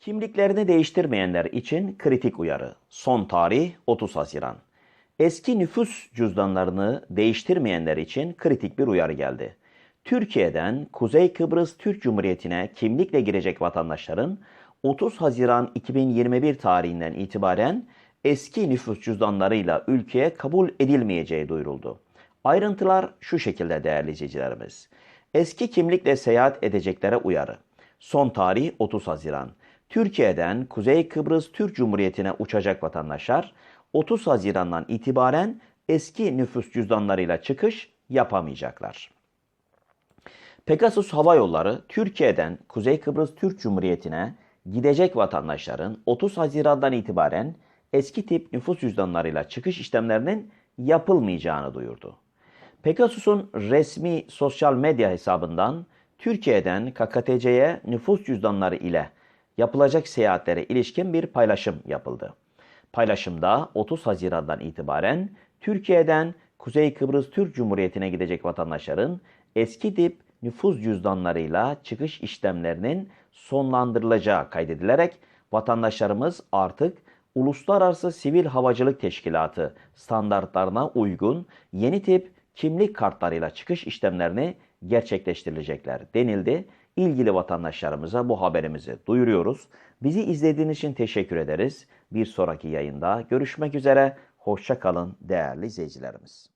Kimliklerini değiştirmeyenler için kritik uyarı. Son tarih 30 Haziran. Eski nüfus cüzdanlarını değiştirmeyenler için kritik bir uyarı geldi. Türkiye'den Kuzey Kıbrıs Türk Cumhuriyeti'ne kimlikle girecek vatandaşların 30 Haziran 2021 tarihinden itibaren eski nüfus cüzdanlarıyla ülkeye kabul edilmeyeceği duyuruldu. Ayrıntılar şu şekilde değerli izleyicilerimiz. Eski kimlikle seyahat edeceklere uyarı. Son tarih 30 Haziran. Türkiye'den Kuzey Kıbrıs Türk Cumhuriyeti'ne uçacak vatandaşlar 30 Haziran'dan itibaren eski nüfus cüzdanlarıyla çıkış yapamayacaklar. Pegasus Hava Yolları Türkiye'den Kuzey Kıbrıs Türk Cumhuriyeti'ne gidecek vatandaşların 30 Haziran'dan itibaren eski tip nüfus cüzdanlarıyla çıkış işlemlerinin yapılmayacağını duyurdu. Pegasus'un resmi sosyal medya hesabından Türkiye'den KKTC'ye nüfus cüzdanları ile yapılacak seyahatlere ilişkin bir paylaşım yapıldı. Paylaşımda 30 Haziran'dan itibaren Türkiye'den Kuzey Kıbrıs Türk Cumhuriyeti'ne gidecek vatandaşların eski tip nüfus cüzdanlarıyla çıkış işlemlerinin sonlandırılacağı kaydedilerek vatandaşlarımız artık Uluslararası Sivil Havacılık Teşkilatı standartlarına uygun yeni tip kimlik kartlarıyla çıkış işlemlerini gerçekleştirilecekler denildi. İlgili vatandaşlarımıza bu haberimizi duyuruyoruz. Bizi izlediğiniz için teşekkür ederiz. Bir sonraki yayında görüşmek üzere. Hoşça kalın değerli izleyicilerimiz.